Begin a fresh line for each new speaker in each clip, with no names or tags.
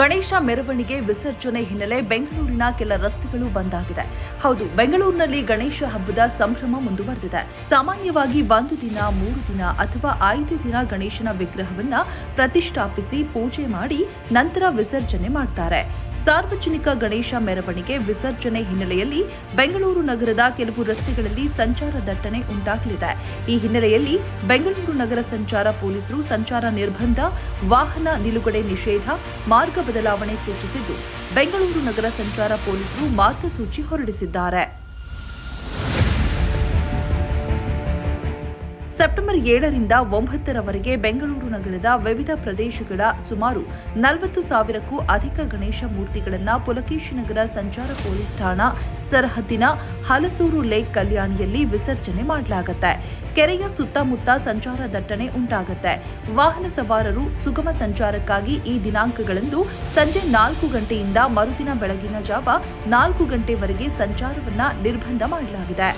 ಗಣೇಶ ಮೆರವಣಿಗೆ ವಿಸರ್ಜನೆ ಹಿನ್ನೆಲೆ ಬೆಂಗಳೂರಿನ ಕೆಲ ರಸ್ತೆಗಳು ಬಂದ್ ಆಗಿದೆ. ಹೌದು, ಬೆಂಗಳೂರಿನಲ್ಲಿ ಗಣೇಶ ಹಬ್ಬದ ಸಂಭ್ರಮ ಮುಂದುವರೆದಿದೆ. ಸಾಮಾನ್ಯವಾಗಿ ಒಂದು ದಿನ, ಮೂರು ದಿನ ಅಥವಾ ಐದು ದಿನ ಗಣೇಶನ ವಿಗ್ರಹವನ್ನ ಪ್ರತಿಷ್ಠಾಪಿಸಿ ಪೂಜೆ ಮಾಡಿ ನಂತರ ವಿಸರ್ಜನೆ ಮಾಡ್ತಾರೆ. ಸಾರ್ವಜನಿಕ ಗಣೇಶ ಮೆರವಣಿಗೆ ವಿಸರ್ಜನೆ ಹಿನ್ನೆಲೆಯಲ್ಲಿ ಬೆಂಗಳೂರು ನಗರದ ಕೆಲವು ರಸ್ತೆಗಳಲ್ಲಿ ಸಂಚಾರ ದಟ್ಟಣೆ ಉಂಟಾಗಲಿದೆ. ಈ ಹಿನ್ನೆಲೆಯಲ್ಲಿ ಬೆಂಗಳೂರು ನಗರ ಸಂಚಾರ ಪೊಲೀಸರು ಸಂಚಾರ ನಿರ್ಬಂಧ, ವಾಹನ ನಿಲುಗಡೆ ನಿಷೇಧ, ಮಾರ್ಗ ಬದಲಾವಣೆ ಸೂಚಿಸಿದ್ದು. ಬೆಂಗಳೂರು ನಗರ ಸಂಚಾರ ಪೊಲೀಸರು ಮಾರ್ಗಸೂಚಿ ಹೊರಡಿಸಿದ್ದಾರೆ. ಸೆಪ್ಟೆಂಬರ್ ಏಳರಿಂದ ಒಂಬತ್ತರವರೆಗೆ ಬೆಂಗಳೂರು ನಗರದ ವಿವಿಧ ಪ್ರದೇಶಗಳ ಸುಮಾರು ನಲವತ್ತು ಸಾವಿರಕ್ಕೂ ಅಧಿಕ ಗಣೇಶ ಮೂರ್ತಿಗಳನ್ನು ಪುಲಕೇಶಿನಗರ ಸಂಚಾರ ಪೊಲೀಸ್ ಠಾಣಾ ಸರಹದ್ದಿನ ಹಲಸೂರು ಲೇಕ್ ಕಲ್ಯಾಣಿಯಲ್ಲಿ ವಿಸರ್ಜನೆ ಮಾಡಲಾಗುತ್ತೆ. ಕೆರೆಯ ಸುತ್ತಮುತ್ತ ಸಂಚಾರ ದಟ್ಟಣೆ ಉಂಟಾಗುತ್ತೆ. ವಾಹನ ಸವಾರರು ಸುಗಮ ಸಂಚಾರಕ್ಕಾಗಿ ಈ ದಿನಾಂಕಗಳಂದು ಸಂಜೆ ನಾಲ್ಕು ಗಂಟೆಯಿಂದ ಮರುದಿನ ಬೆಳಗಿನ ಜಾವ ನಾಲ್ಕು ಗಂಟೆವರೆಗೆ ಸಂಚಾರವನ್ನ ನಿರ್ಬಂಧ ಮಾಡಲಾಗಿದೆ.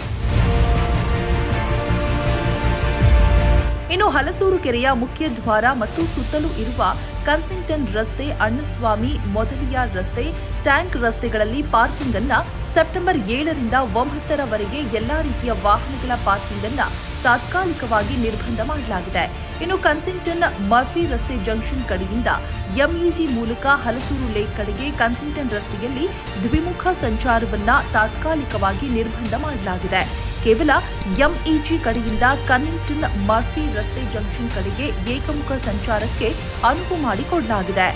ಇನ್ನು ಹಲಸೂರು ಕೆರೆಯ ಮುಖ್ಯ ದ್ವಾರ ಮತ್ತು ಸುತ್ತಲೂ ಇರುವ ಕನ್ಸಿಂಗ್ಟನ್ ರಸ್ತೆ, ಅಣ್ಣಸ್ವಾಮಿ ಮೊದಲಿಯ ರಸ್ತೆ, ಟ್ಯಾಂಕ್ ರಸ್ತೆಗಳಲ್ಲಿ ಪಾರ್ಕಿಂಗ್ ಅನ್ನ ಸೆಪ್ಟೆಂಬರ್ ಏಳರಿಂದ ಒಂಬತ್ತರವರೆಗೆ ಎಲ್ಲಾ ರೀತಿಯ ವಾಹನಗಳ ಪಾರ್ಕಿಂಗ್ ಅನ್ನ ತಾತ್ಕಾಲಿಕವಾಗಿ ನಿರ್ಬಂಧ ಮಾಡಲಾಗಿದೆ. ಇನ್ನು ಕನ್ಸಿಂಗ್ಟನ್ ಮರ್ಫಿ ರಸ್ತೆ ಜಂಕ್ಷನ್ ಕಡೆಯಿಂದ ಎಂಇಜಿ ಮೂಲಕ ಹಲಸೂರು ಲೇಕ್ ಕಡೆಗೆ ಕನ್ಸಿಂಗ್ಟನ್ ರಸ್ತೆಯಲ್ಲಿ ದ್ವಿಮುಖ ಸಂಚಾರವನ್ನ ತಾತ್ಕಾಲಿಕವಾಗಿ ನಿರ್ಬಂಧ ಮಾಡಲಾಗಿದೆ. ಕೇವಲ ಎಂಇಜಿ ಕಡೆಯಿಂದ ಕನ್ನಿಂಗ್ಟನ್ ಮರ್ಫಿ ರಸ್ತೆ ಜಂಕ್ಷನ್ ಕಡೆಗೆ ಏಕಮುಖ ಸಂಚಾರಕ್ಕೆ ಅನುವು ಮಾಡಿಕೊಡಲಾಗಿದೆ.